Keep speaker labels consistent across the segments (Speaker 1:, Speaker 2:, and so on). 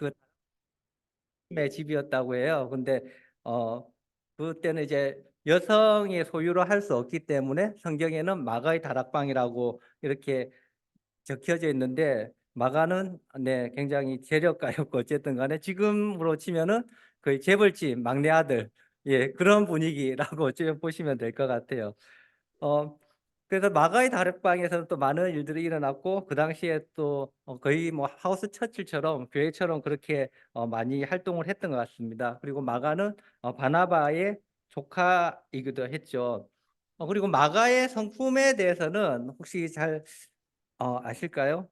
Speaker 1: 그 의 집이었다고 해요. 근데 어 그때는 이제 여성의 소유로 할 수 없기 때문에 성경에는 마가의 다락방이라고 이렇게 적혀져 있는데 마가는 네 굉장히 재력가였고 어쨌든 간에 지금으로 치면은 거의 재벌집 막내 아들 예 그런 분위기라고 좀 보시면 될 것 같아요. 어 그래서 마가의 다락방에서는 또 많은 일들이 일어났고 그 당시에 또 어, 거의 뭐 하우스 처칠처럼 교회처럼 그렇게 어, 많이 활동을 했던 것 같습니다. 그리고 마가는 어, 바나바의 조카이기도 했죠. 어, 그리고 마가의 성품에 대해서는 혹시 잘 어, 아실까요?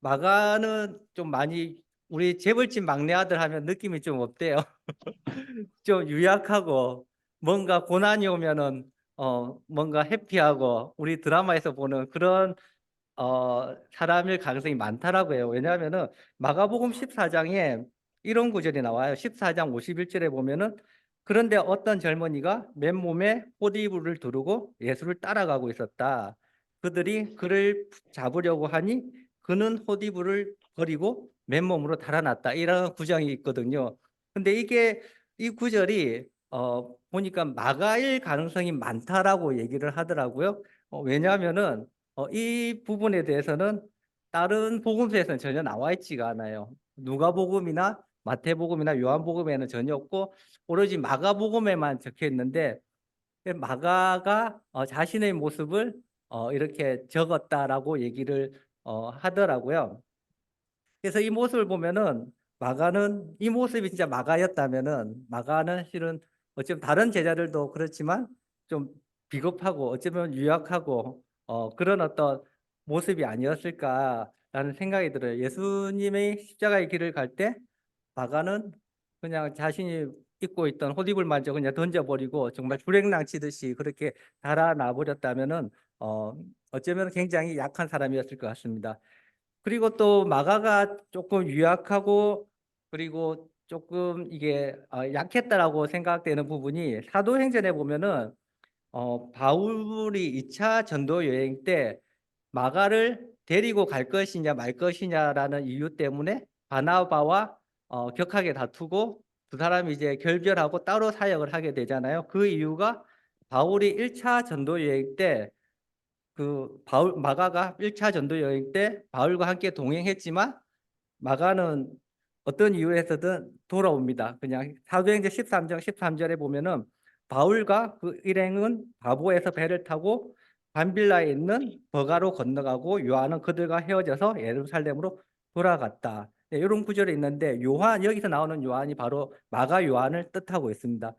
Speaker 1: 마가는 좀 많이 우리 재벌집 막내 아들 하면 느낌이 좀 어때요? 좀 유약하고 뭔가 고난이 오면은 어 뭔가 해피하고 우리 드라마에서 보는 그런 어 사람일 가능성이 많다라고 해요. 왜냐하면은 마가복음 14장에 이런 구절이 나와요. 14장 51절에 보면은 그런데 어떤 젊은이가 맨몸에 호디부를 두르고 예수를 따라가고 있었다. 그들이 그를 잡으려고 하니 그는 호디부를 버리고 맨몸으로 달아났다. 이런 구장이 있거든요. 근데 이게 이 구절이 어 보니까 마가일 가능성이 많다라고 얘기를 하더라고요. 어, 왜냐하면은 어, 이 부분에 대해서는 다른 복음서에서는 전혀 나와 있지가 않아요. 누가복음이나 마태복음이나 요한복음에는 전혀 없고 오로지 마가복음에만 적혀 있는데 마가가 어, 자신의 모습을 어, 이렇게 적었다라고 얘기를 어, 하더라고요. 그래서 이 모습을 보면은 마가는 이 모습이 진짜 마가였다면은 마가는 실은 어쩌면 다른 제자들도 그렇지만 좀 비겁하고 어쩌면 유약하고 어, 그런 어떤 모습이 아니었을까라는 생각이 들어요. 예수님의 십자가의 길을 갈때 마가는 그냥 자신이 입고 있던 호디불 마저 그냥 던져버리고 정말 불행낭 치듯이 그렇게 달아나 버렸다면은 어, 어쩌면 굉장히 약한 사람이었을 것 같습니다. 그리고 또 마가가 조금 유약하고 그리고 조금 이게 어, 약했다라고 생각되는 부분이 사도행전에 보면은 어, 바울이 2차 전도 여행 때 마가를 데리고 갈 것이냐 말 것이냐라는 이유 때문에 바나바와 어, 격하게 다투고 두 사람이 이제 결별하고 따로 사역을 하게 되잖아요. 그 이유가 바울이 1차 전도 여행 때 그 바울 마가가 1차 전도 여행 때 바울과 함께 동행했지만 마가는 어떤 이유에서든 돌아옵니다. 그냥 사도행전 13장 13절에 보면은 바울과 그 일행은 바보에서 배를 타고 반빌라에 있는 버가로 건너가고 요한은 그들과 헤어져서 예루살렘으로 돌아갔다. 네, 이런 구절이 있는데 요한 여기서 나오는 요한이 바로 마가 요한을 뜻하고 있습니다.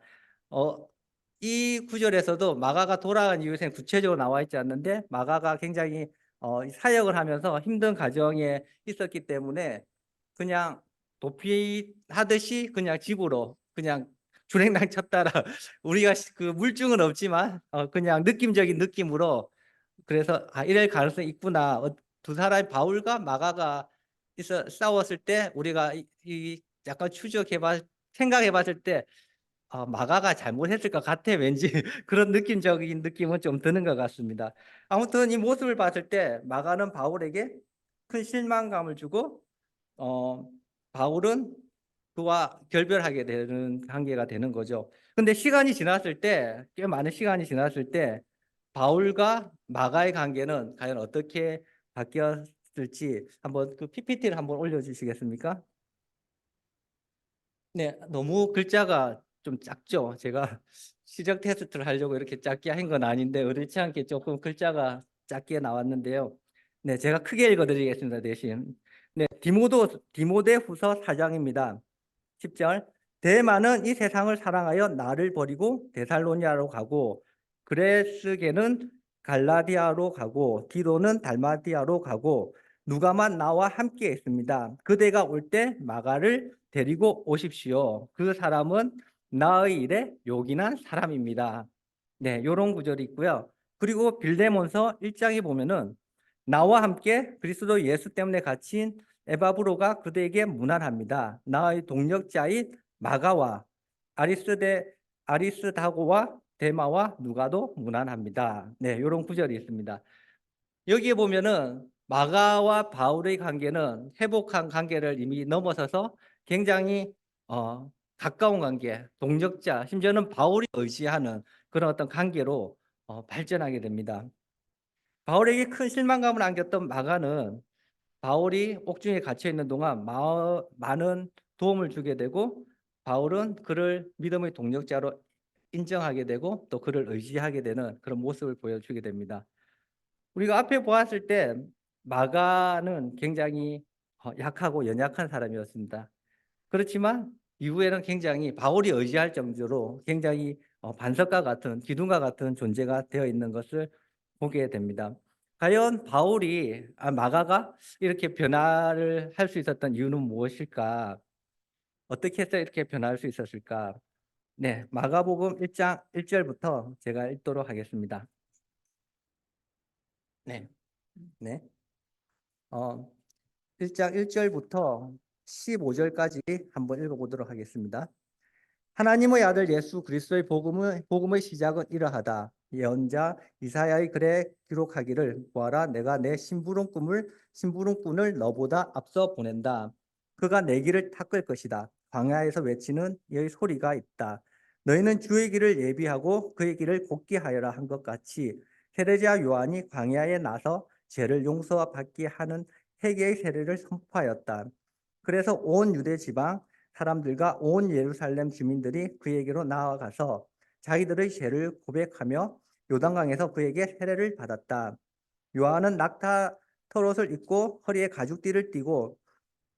Speaker 1: 어, 이 구절에서도 마가가 돌아간 이유에 구체적으로 나와 있지 않는데 마가가 굉장히 어, 사역을 하면서 힘든 가정에 있었기 때문에 그냥 도피하듯이 그냥 집으로 그냥 주행당 쳤다라. 우리가 그 물증은 없지만 어, 그냥 느낌적인 느낌으로 그래서 아 이럴 가능성이 있구나. 어, 두 사람 바울과 마가가 있어 싸웠을 때 우리가 이, 이 약간 추적해봤 생각해봤을 때 어, 마가가 잘못했을 것 같아. 왠지 그런 느낌적인 느낌은 좀 드는 것 같습니다. 아무튼 이 모습을 봤을 때 마가는 바울에게 큰 실망감을 주고 어, 바울은 그와 결별하게 되는 관계가 되는 거죠. 근데 시간이 지났을 때, 꽤 많은 시간이 지났을 때, 바울과 마가의 관계는 과연 어떻게 바뀌었을지 한번 그 PPT를 한번 올려주시겠습니까? 네, 너무 글자가 좀 작죠. 제가 시적 테스트를 하려고 이렇게 작게 한 건 아닌데 의뢰치 않게 조금 글자가 작게 나왔는데요. 네, 제가 크게 읽어드리겠습니다. 대신. 네, 디모도 디모데 후서 4장입니다. 10절. 대만은 이 세상을 사랑하여 나를 버리고 데살로니아로 가고 그레스게는 갈라디아로 가고 디도는 달마디아로 가고 누가만 나와 함께 있습니다. 그대가 올 때 마가를 데리고 오십시오. 그 사람은 나의 일에 요긴한 사람입니다. 네, 이런 구절이 있고요. 그리고 빌레몬서 1장에 보면은 나와 함께 그리스도 예수 때문에 갇힌 에바브로가 그대에게 무난합니다. 나의 동력자인 마가와 아리스데 아리스다고와 데마와 누가도 무난합니다. 네, 이런 구절이 있습니다. 여기에 보면은 마가와 바울의 관계는 회복한 관계를 이미 넘어서서 굉장히 어, 가까운 관계, 동력자, 심지어는 바울이 의지하는 그런 어떤 관계로 어, 발전하게 됩니다. 바울에게 큰 실망감을 안겼던 마가는 바울이 옥중에 갇혀 있는 동안 마, 많은 도움을 주게 되고 바울은 그를 믿음의 동력자로 인정하게 되고 또 그를 의지하게 되는 그런 모습을 보여주게 됩니다. 우리가 앞에 보았을 때 마가는 굉장히 어, 약하고 연약한 사람이었습니다. 그렇지만 이후에는 굉장히 바울이 의지할 정도로 굉장히 어, 반석과 같은 기둥과 같은 존재가 되어 있는 것을 보게 됩니다. 과연 바울이 아, 마가가 이렇게 변화를 할 수 있었던 이유는 무엇일까? 어떻게 해서 이렇게 변화할 수 있었을까? 네, 마가복음 1장 1절부터 제가 읽도록 하겠습니다. 네. 네. 어, 1장 1절부터 15절까지 한번 읽어보도록 하겠습니다. 하나님의 아들 예수 그리스도의 복음의, 복음의 시작은 이러하다. 예언자 이사야의 글에 기록하기를 보아라 내가 내 심부름 꿈을 심부름꾼을 너보다 앞서 보낸다. 그가 내 길을 닦을 것이다. 광야에서 외치는 이의 소리가 있다. 너희는 주의 길을 예비하고 그의 길을 곱게 하여라 한 것 같이 세례자 요한이 광야에 나서 죄를 용서받게 하는 회개의 세례를 선포하였다. 그래서 온 유대 지방 사람들과 온 예루살렘 주민들이 그에게로 나아가서 자기들의 죄를 고백하며 요단강에서 그에게 세례를 받았다. 요한은 낙타 털옷을 입고 허리에 가죽띠를 띠고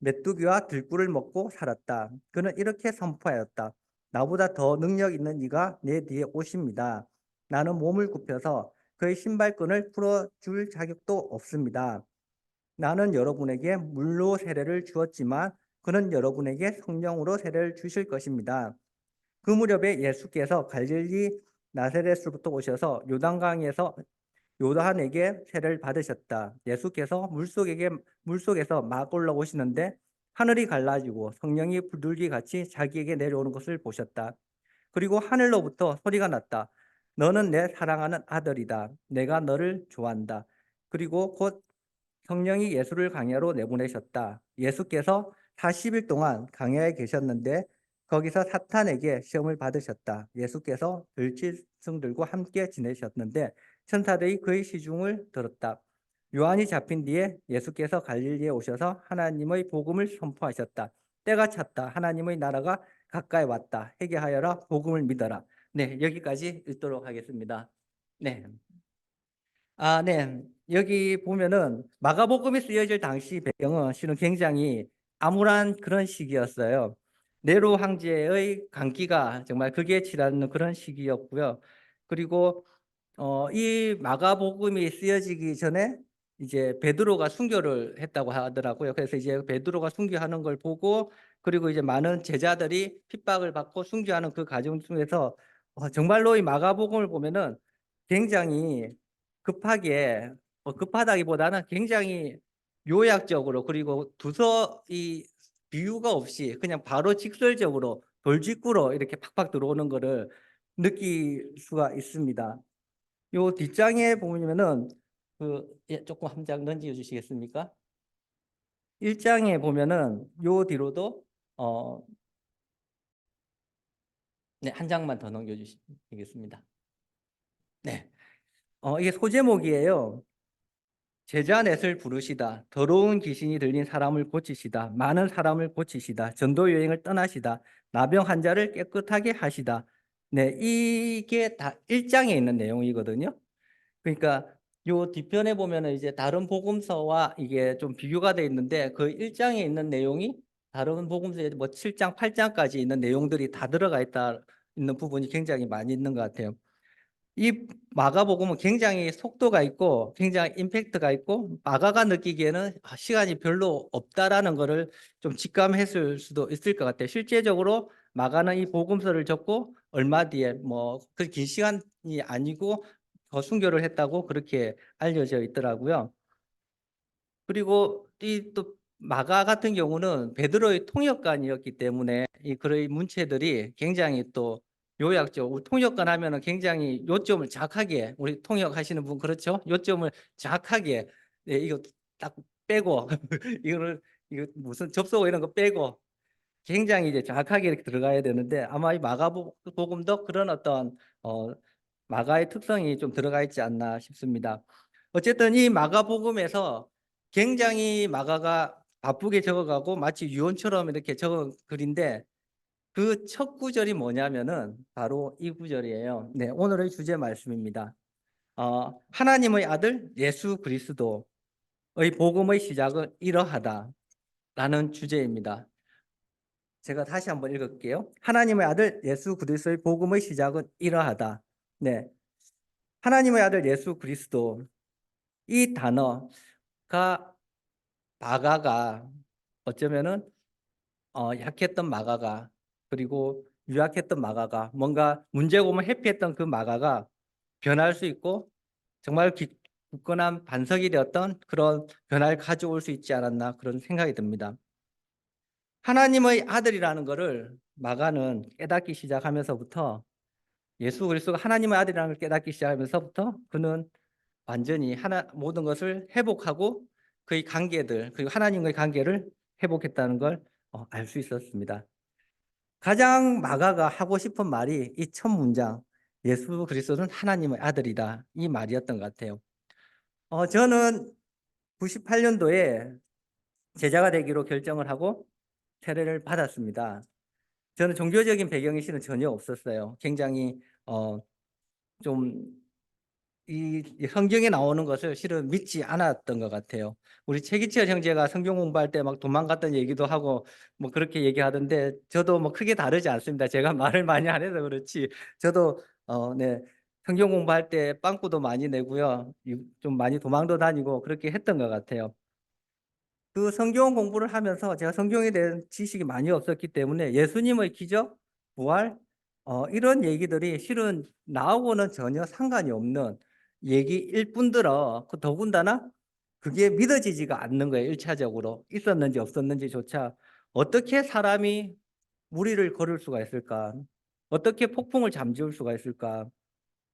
Speaker 1: 메뚜기와 들꿀을 먹고 살았다. 그는 이렇게 선포하였다. 나보다 더 능력 있는 이가 내 뒤에 오십니다. 나는 몸을 굽혀서 그의 신발끈을 풀어줄 자격도 없습니다. 나는 여러분에게 물로 세례를 주었지만 그는 여러분에게 성령으로 세례를 주실 것입니다. 그 무렵에 예수께서 갈릴리 나세렛으로부터 오셔서 요단강에서 요단에게 세례를 받으셨다. 예수께서 물속에게 물속에서 막 올라오시는데 하늘이 갈라지고 성령이 불들기 같이 자기에게 내려오는 것을 보셨다. 그리고 하늘로부터 소리가 났다. 너는 내 사랑하는 아들이다. 내가 너를 좋아한다. 그리고 곧 성령이 예수를 강야로 내보내셨다. 예수께서 40일 동안 강야에 계셨는데 거기서 사탄에게 시험을 받으셨다. 예수께서 들칠승들과 함께 지내셨는데 천사들이 그의 시중을 들었다. 요한이 잡힌 뒤에 예수께서 갈릴리에 오셔서 하나님의 복음을 선포하셨다. 때가 찼다. 하나님의 나라가 가까이 왔다. 회개하여라. 복음을 믿어라. 네, 여기까지 읽도록 하겠습니다. 네. 아, 네. 여기 보면은 마가복음이 쓰여질 당시 배경은 실은 굉장히 암울한 그런 시기였어요. 네로 황제의 강기가 정말 극에 치닫는 그런 시기였고요. 그리고 어, 이 마가복음이 쓰여지기 전에 이제 베드로가 순교를 했다고 하더라고요. 그래서 이제 베드로가 순교하는 걸 보고 그리고 이제 많은 제자들이 핍박을 받고 순교하는 그 과정 중에서 어, 정말로 이 마가복음을 보면은 굉장히 급하게 어, 급하다기보다는 굉장히 요약적으로 그리고 두서 이 비유가 없이 그냥 바로 직설적으로 돌직구로 이렇게 팍팍 들어오는 거를 느낄 수가 있습니다. 요 뒷장에 보면은 그 예, 조금 한장 넘겨 주시겠습니까? 1장에 보면은 요 뒤로도 어 네, 한 장만 더 넘겨 주시겠습니다. 네. 어 이게 소제목이에요. 제자 넷을 부르시다. 더러운 귀신이 들린 사람을 고치시다. 많은 사람을 고치시다. 전도 여행을 떠나시다. 나병 환자를 깨끗하게 하시다. 네, 이게 다 1장에 있는 내용이거든요. 그러니까 요 뒤편에 보면은 이제 다른 복음서와 이게 좀 비교가 돼 있는데 그 1장에 있는 내용이 다른 복음서에 뭐 7장, 8장까지 있는 내용들이 다 들어가 있다 있는 부분이 굉장히 많이 있는 것 같아요. 이 마가복음은 굉장히 속도가 있고 굉장히 임팩트가 있고 마가가 느끼기에는 아, 시간이 별로 없다라는 것을 좀 직감했을 수도 있을 것 같아요. 실제적으로 마가는 이 복음서를 적고 얼마 뒤에 뭐 그 긴 시간이 아니고 더 순교를 했다고 그렇게 알려져 있더라고요. 그리고 이 또 마가 같은 경우는 베드로의 통역관이었기 때문에 이 그의 문체들이 굉장히 또 요약적 우리 통역관 하면은 굉장히 요점을 정확하게 우리 통역하시는 분 그렇죠? 요점을 정확하게 네, 이거 딱 빼고 이거를 이거 무슨 접속 이런 거 빼고 굉장히 이제 정확하게 이렇게 들어가야 되는데 아마 이 마가복음도 그런 어떤 어 마가의 특성이 좀 들어가 있지 않나 싶습니다. 어쨌든 이 마가복음에서 굉장히 마가가 바쁘게 적어가고 마치 유언처럼 이렇게 적은 글인데 그 첫 구절이 뭐냐면은 바로 이 구절이에요. 네, 오늘의 주제 말씀입니다. 어, 하나님의 아들 예수 그리스도의 복음의 시작은 이러하다라는 주제입니다. 제가 다시 한번 읽을게요. 하나님의 아들 예수 그리스도의 복음의 시작은 이러하다. 네. 하나님의 아들 예수 그리스도 이 단어가 마가가 어쩌면은 어, 약했던 마가가 그리고 유약했던 마가가 뭔가 문제가 오면 회피했던 그 마가가 변할 수 있고 정말 기- 굳건한 반석이 되었던 그런 변화를 가져올 수 있지 않았나 그런 생각이 듭니다. 하나님의 아들이라는 것을 마가는 깨닫기 시작하면서부터 예수 그리스도가 하나님의 아들이라는 걸 깨닫기 시작하면서부터 그는 완전히 하나 모든 것을 회복하고 그의 관계들 그리고 하나님과의 관계를 회복했다는 걸 어, 알수 있었습니다. 가장 마가가 하고 싶은 말이 이 첫 문장 예수 그리스도는 하나님의 아들이다 이 말이었던 것 같아요. 어, 저는 98년도에 제자가 되기로 결정을 하고 세례를 받았습니다. 저는 종교적인 배경이 실은 전혀 없었어요. 굉장히 어, 좀 이 성경에 나오는 것을 실은 믿지 않았던 것 같아요. 우리 최기철 형제가 성경 공부할 때 막 도망갔던 얘기도 하고 뭐 그렇게 얘기하던데 저도 뭐 크게 다르지 않습니다. 제가 말을 많이 안 해서 그렇지 저도 어, 네. 성경 공부할 때 빵꾸도 많이 내고요. 이- 좀 많이 도망도 다니고 그렇게 했던 것 같아요. 그 성경 공부를 하면서 제가 성경에 대한 지식이 많이 없었기 때문에 예수님의 기적, 부활, 어, 이런 얘기들이 실은 나하고는 전혀 상관이 없는 얘기일 뿐더러 그 더군다나 그게 믿어지지가 않는 거예요. 일차적으로 있었는지 없었는지조차 어떻게 사람이 무리를 걸을 수가 있을까? 어떻게 폭풍을 잠재울 수가 있을까?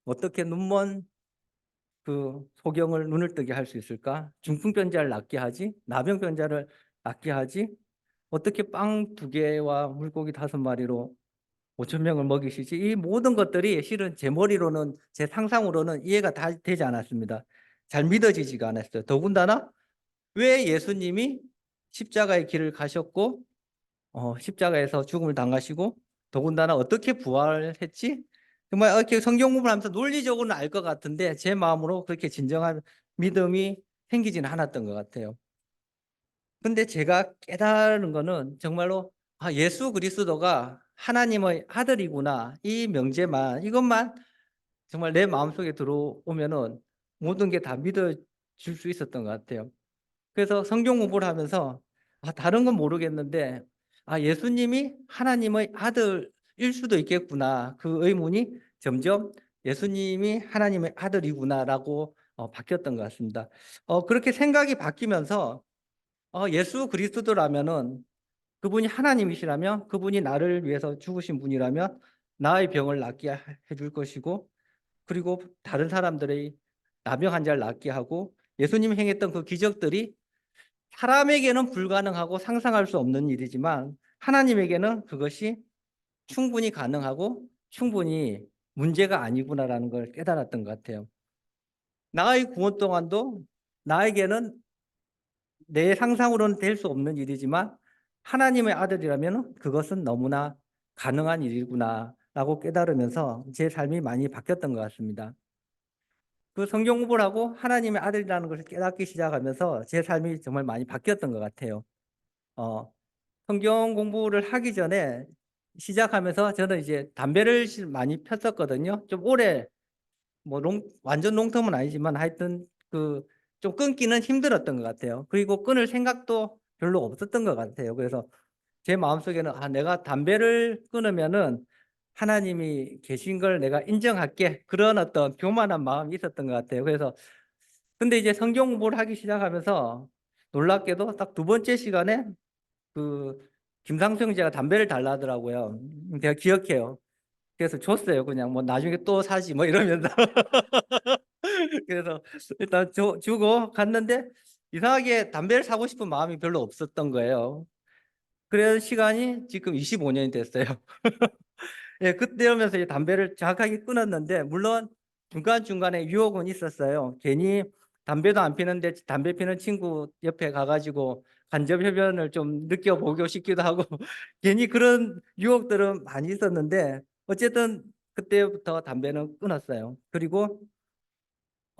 Speaker 1: 어떻게 눈먼 그 소경을 눈을 뜨게 할 수 있을까? 중풍병자를 낫게 하지? 나병병자를 낫게 하지? 어떻게 빵 두 개와 물고기 다섯 마리로 5천 명을 먹이시지? 이 모든 것들이 실은 제 머리로는 제 상상으로는 이해가 다 되지 않았습니다. 잘 믿어지지가 않았어요. 더군다나 왜 예수님이 십자가의 길을 가셨고 어, 십자가에서 죽음을 당하시고 더군다나 어떻게 부활했지? 정말 이렇게 성경 공부를 하면서 논리적으로는 알 것 같은데 제 마음으로 그렇게 진정한 믿음이 생기지는 않았던 것 같아요. 근데 제가 깨달은 거는 정말로 아, 예수 그리스도가 하나님의 아들이구나 이 명제만 이것만 정말 내 마음속에 들어오면은 모든 게 다 믿어질 수 있었던 것 같아요. 그래서 성경 공부를 하면서 아, 다른 건 모르겠는데 아, 예수님이 하나님의 아들일 수도 있겠구나. 그 의문이 점점 예수님이 하나님의 아들이구나라고 어, 바뀌었던 것 같습니다. 어, 그렇게 생각이 바뀌면서 어, 예수 그리스도라면은 그분이 하나님이시라면 그분이 나를 위해서 죽으신 분이라면 나의 병을 낫게 해줄 것이고 그리고 다른 사람들의 나병 환자를 낫게 하고 예수님이 행했던 그 기적들이 사람에게는 불가능하고 상상할 수 없는 일이지만 하나님에게는 그것이 충분히 가능하고 충분히 문제가 아니구나라는 걸 깨달았던 것 같아요. 나의 구원 동안도 나에게는 내 상상으로는 될 수 없는 일이지만 하나님의 아들이라면 그것은 너무나 가능한 일이구나라고 깨달으면서 제 삶이 많이 바뀌었던 것 같습니다. 그 성경 공부를 하고 하나님의 아들이라는 것을 깨닫기 시작하면서 제 삶이 정말 많이 바뀌었던 것 같아요. 어, 성경 공부를 하기 전에 시작하면서 저는 이제 담배를 실- 많이 폈었거든요. 좀 오래 뭐 롱, 완전 롱텀은 아니지만 하여튼 그 좀 끊기는 힘들었던 것 같아요. 그리고 끊을 생각도 별로 없었던 것 같아요. 그래서 제 마음속에는 아 내가 담배를 끊으면은 하나님이 계신 걸 내가 인정할게 그런 어떤 교만한 마음이 있었던 것 같아요. 그래서 근데 이제 성경 공부를 하기 시작하면서 놀랍게도 딱 두 번째 시간에 그 김상수 형제가 담배를 달라 하더라고요. 음, 제가 기억해요. 그래서 줬어요. 그냥 뭐 나중에 또 사지 뭐 이러면서. 그래서 일단 주, 주고 갔는데 이상하게 담배를 사고 싶은 마음이 별로 없었던 거예요. 그래서 시간이 지금 25년이 됐어요. 예, 그때면서 담배를 정확하게 끊었는데 물론 중간중간에 유혹은 있었어요. 괜히 담배도 안 피는데 담배 피는 친구 옆에 가가지고 간접 흡연을 좀 느껴보고 싶기도 하고 괜히 그런 유혹들은 많이 있었는데 어쨌든 그때부터 담배는 끊었어요. 그리고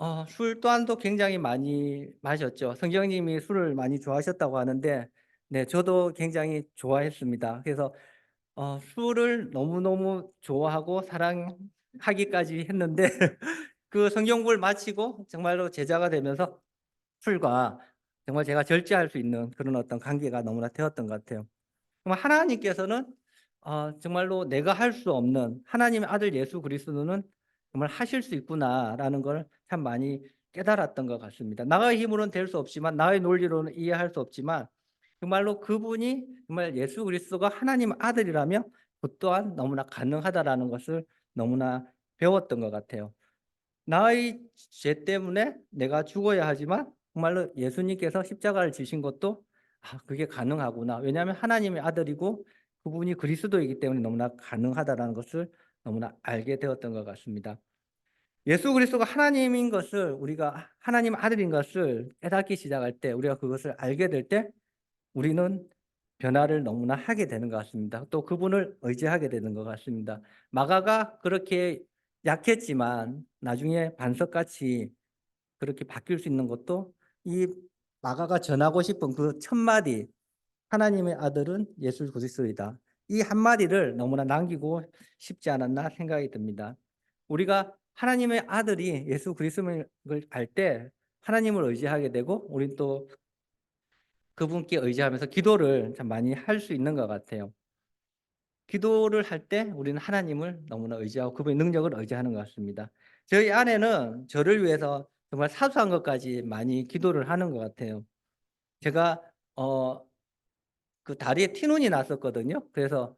Speaker 1: 어, 술 또한도 굉장히 많이 마셨죠. 성경님이 술을 많이 좋아하셨다고 하는데 네, 저도 굉장히 좋아했습니다. 그래서 어, 술을 너무너무 좋아하고 사랑하기까지 했는데 그 성경부를 마치고 정말로 제자가 되면서 술과 정말 제가 절제할 수 있는 그런 어떤 관계가 너무나 되었던 것 같아요. 정말 하나님께서는 어, 정말로 내가 할 수 없는 하나님의 아들 예수 그리스도는 정말 하실 수 있구나라는 걸 참 많이 깨달았던 것 같습니다. 나의 힘으로는 될 수 없지만 나의 논리로는 이해할 수 없지만 정말로 그분이 정말 예수 그리스도가 하나님 아들이라면 그 또한 너무나 가능하다라는 것을 너무나 배웠던 것 같아요. 나의 죄 때문에 내가 죽어야 하지만 정말로 예수님께서 십자가를 지신 것도 아, 그게 가능하구나. 왜냐하면 하나님의 아들이고 그분이 그리스도이기 때문에 너무나 가능하다라는 것을 너무나 알게 되었던 것 같습니다. 예수 그리스도가 하나님인 것을 우리가 하나님 아들인 것을 깨닫기 시작할 때 우리가 그것을 알게 될 때 우리는 변화를 너무나 하게 되는 것 같습니다. 또 그분을 의지하게 되는 것 같습니다. 마가가 그렇게 약했지만 나중에 반석같이 그렇게 바뀔 수 있는 것도 이 마가가 전하고 싶은 그 첫 마디 하나님의 아들은 예수 그리스도이다. 이 한마디를 너무나 남기고 싶지 않았나 생각이 듭니다. 우리가 하나님의 아들이 예수 그리스도를 알 때 하나님을 의지하게 되고 우리 또 그분께 의지하면서 기도를 참 많이 할 수 있는 것 같아요. 기도를 할 때 우리는 하나님을 너무나 의지하고 그분의 능력을 의지하는 것 같습니다. 저희 아내는 저를 위해서 정말 사소한 것까지 많이 기도를 하는 것 같아요. 제가 어, 그 다리에 티눈이 났었거든요. 그래서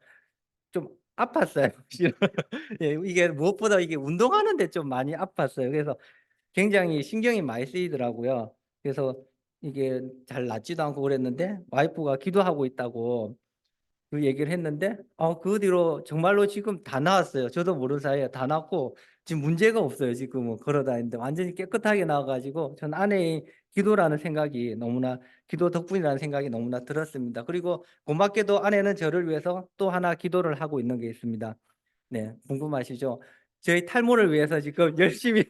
Speaker 1: 좀 아팠어요. 예, 이게 무엇보다 이게 운동하는데 좀 많이 아팠어요. 그래서 굉장히 신경이 많이 쓰이더라고요. 그래서 이게 잘 낫지도 않고 그랬는데 와이프가 기도하고 있다고 그 얘기를 했는데 어, 그 뒤로 정말로 지금 다 나왔어요. 저도 모르는 사이에 다 나왔고 지금 문제가 없어요. 지금은 걸어 다니는데 완전히 깨끗하게 나와가지고 전 아내의 기도라는 생각이 너무나 기도 덕분이라는 생각이 너무나 들었습니다. 그리고 고맙게도 아내는 저를 위해서 또 하나 기도를 하고 있는 게 있습니다. 네, 궁금하시죠? 저희 탈모를 위해서 지금 열심히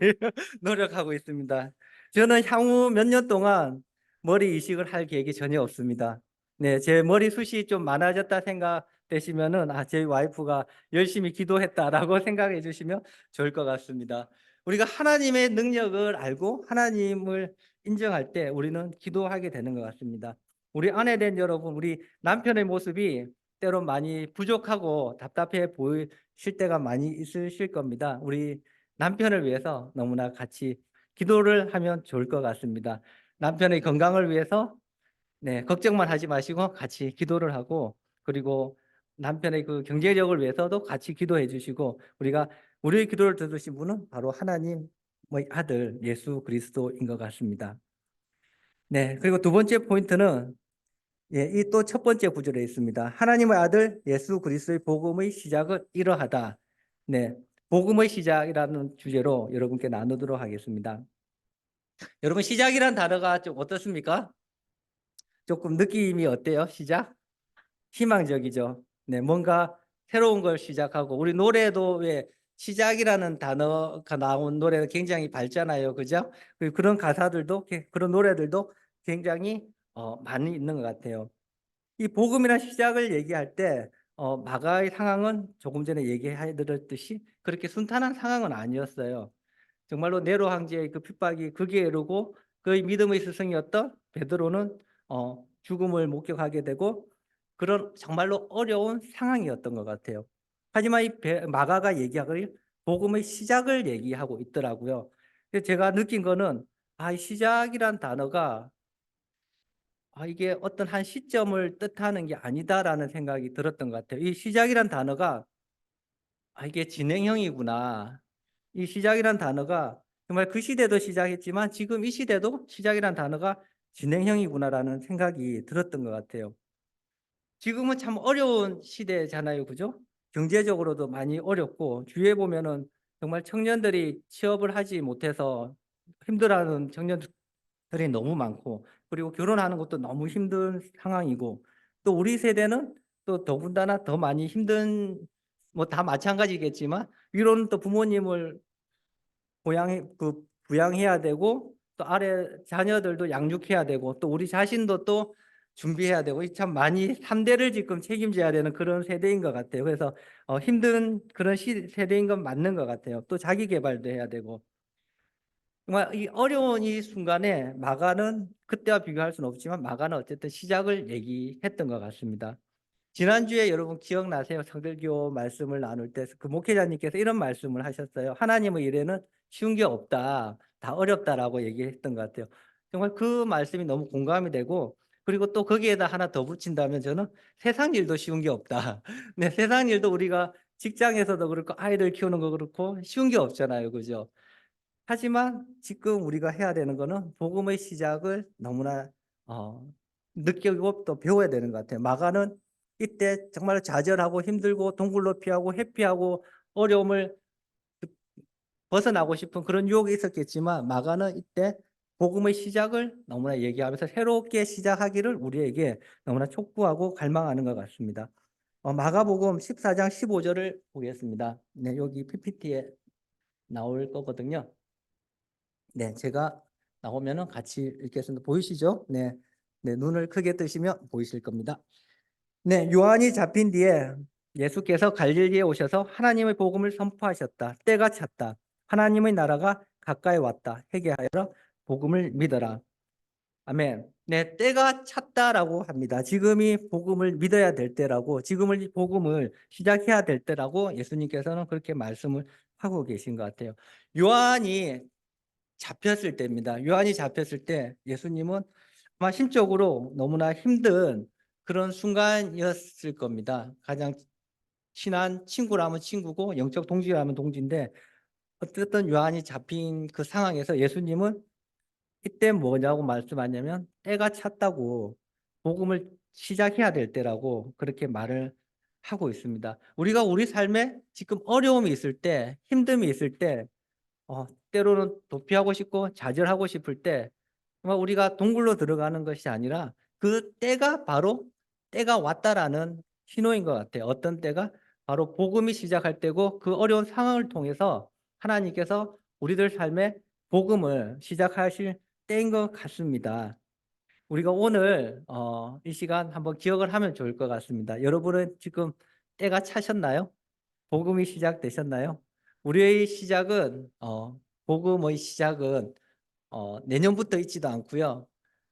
Speaker 1: 노력하고 있습니다. 저는 향후 몇 년 동안 머리 이식을 할 계획이 전혀 없습니다. 네, 제 머리 숱이 좀 많아졌다 생각 되시면은 아, 제 와이프가 열심히 기도했다라고 생각해 주시면 좋을 것 같습니다. 우리가 하나님의 능력을 알고 하나님을 인정할 때 우리는 기도하게 되는 것 같습니다. 우리 아내 된 여러분, 우리 남편의 모습이 때로 많이 부족하고 답답해 보이실 때가 많이 있으실 겁니다. 우리 남편을 위해서 너무나 같이 기도를 하면 좋을 것 같습니다. 남편의 건강을 위해서 네, 걱정만 하지 마시고 같이 기도를 하고 그리고 남편의 그 경제력을 위해서도 같이 기도해 주시고 우리가 우리의 기도를 들으신 분은 바로 하나님의 아들 예수 그리스도인 것 같습니다. 네, 그리고 두 번째 포인트는 예, 이 또 첫 번째 구절에 있습니다. 하나님의 아들 예수 그리스도의 복음의 시작은 이러하다. 네, 복음의 시작이라는 주제로 여러분께 나누도록 하겠습니다. 여러분 시작이란 단어가 좀 어떻습니까? 조금 느낌이 어때요? 시작? 희망적이죠. 네, 뭔가 새로운 걸 시작하고 우리 노래도 왜 시작이라는 단어가 나온 노래는 굉장히 밝잖아요. 그죠? 그리고 그런 가사들도 그런 노래들도 굉장히 어, 많이 있는 것 같아요. 이 복음이란 시작을 얘기할 때 어, 마가의 상황은 조금 전에 얘기해 드렸듯이 그렇게 순탄한 상황은 아니었어요. 정말로 네로 황제의 그 핍박이 극에 이르고 그의 믿음의 스승이었던 베드로는 어, 죽음을 목격하게 되고 그런 정말로 어려운 상황이었던 것 같아요. 하지만 이 마가가 얘기하길 복음의 시작을 얘기하고 있더라고요. 제가 느낀 거는 아, 이 시작이란 단어가 아, 이게 어떤 한 시점을 뜻하는 게 아니다라는 생각이 들었던 것 같아요. 이 시작이란 단어가 아, 이게 진행형이구나. 이 시작이란 단어가 정말 그 시대도 시작했지만 지금 이 시대도 시작이란 단어가 진행형이구나라는 생각이 들었던 것 같아요. 지금은 참 어려운 시대잖아요. 그죠? 경제적으로도 많이 어렵고 주위에 보면은 정말 청년들이 취업을 하지 못해서 힘들어하는 청년들이 너무 많고 그리고 결혼하는 것도 너무 힘든 상황이고 또 우리 세대는 또 더군다나 더 많이 힘든 뭐 다 마찬가지겠지만 위로는 또 부모님을 보양 그 부양해야 되고 또 아래 자녀들도 양육해야 되고 또 우리 자신도 또 준비해야 되고 이참 많이 3대를 지금 책임져야 되는 그런 세대인 것 같아요. 그래서 어, 힘든 그런 시, 세대인 건 맞는 것 같아요. 또 자기 개발도 해야 되고 정말 이 어려운 이 순간에 마가는 그때와 비교할 수는 없지만 마가는 어쨌든 시작을 얘기했던 것 같습니다. 지난주에 여러분 기억나세요? 성들교 말씀을 나눌 때 그 목회자님께서 이런 말씀을 하셨어요. 하나님의 일에는 쉬운 게 없다. 다 어렵다라고 얘기했던 것 같아요. 정말 그 말씀이 너무 공감이 되고 그리고 또 거기에다 하나 더 붙인다면 저는 세상 일도 쉬운 게 없다. 네, 세상 일도 우리가 직장에서도 그렇고 아이들 키우는 거 그렇고 쉬운 게 없잖아요. 그죠? 하지만 지금 우리가 해야 되는 거는 복음의 시작을 너무나 어, 느끼고 또 배워야 되는 것 같아요. 마가는 이때 정말 좌절하고 힘들고 동굴로 피하고 회피하고 어려움을 벗어나고 싶은 그런 유혹이 있었겠지만 마가는 이때 복음의 시작을 너무나 얘기하면서 새롭게 시작하기를 우리에게 너무나 촉구하고 갈망하는 것 같습니다. 어, 마가복음 14장 15절을 보겠습니다. 네, 여기 PPT에 나올 거거든요. 네, 제가 나오면은 같이 읽겠습니다. 보이시죠? 네, 네, 눈을 크게 뜨시면 보이실 겁니다. 네, 요한이 잡힌 뒤에 예수께서 갈릴리에 오셔서 하나님의 복음을 선포하셨다. 때가 찼다. 하나님의 나라가 가까이 왔다. 회개하여라. 복음을 믿어라. 아멘. 네, 때가 찼다라고 합니다. 지금이 복음을 믿어야 될 때라고, 지금을 이 복음을 시작해야 될 때라고 예수님께서는 그렇게 말씀을 하고 계신 것 같아요. 요한이 잡혔을 때입니다. 요한이 잡혔을 때 예수님은 아마 심적으로 너무나 힘든 그런 순간이었을 겁니다. 가장 친한 친구라면 친구고 영적 동지라면 동지인데 어쨌든 요한이 잡힌 그 상황에서 예수님은 이때 뭐냐고 말씀하냐면 때가 찼다고 복음을 시작해야 될 때라고 그렇게 말을 하고 있습니다. 우리가 우리 삶에 지금 어려움이 있을 때, 힘듦이 있을 때, 어, 때로는 도피하고 싶고 좌절하고 싶을 때, 우리가 동굴로 들어가는 것이 아니라 그 때가 바로 때가 왔다라는 신호인 것 같아요. 어떤 때가 바로 복음이 시작할 때고 그 어려운 상황을 통해서 하나님께서 우리들 삶에 복음을 시작하실 때인 것 같습니다. 우리가 오늘 어, 이 시간 한번 기억을 하면 좋을 것 같습니다. 여러분은 지금 때가 차셨나요? 복음이 시작되셨나요? 우리의 시작은 어, 복음의 시작은 어, 내년부터 있지도 않고요.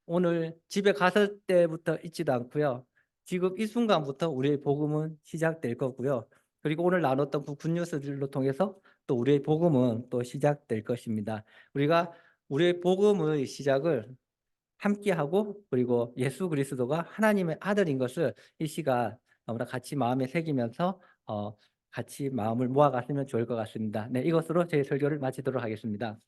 Speaker 1: 오늘 집에 갔을 때부터 있지도 않고요. 지금 이 순간부터 우리의 복음은 시작될 거고요. 그리고 오늘 나눴던 그 굿뉴스들로 통해서 또 우리의 복음은 또 시작될 것입니다. 우리가 우리의 복음의 시작을 함께하고 그리고 예수 그리스도가 하나님의 아들인 것을 이 시간 너무나 같이 마음에 새기면서 어, 같이 마음을 모아갔으면 좋을 것 같습니다. 네, 이것으로 제 설교를 마치도록 하겠습니다.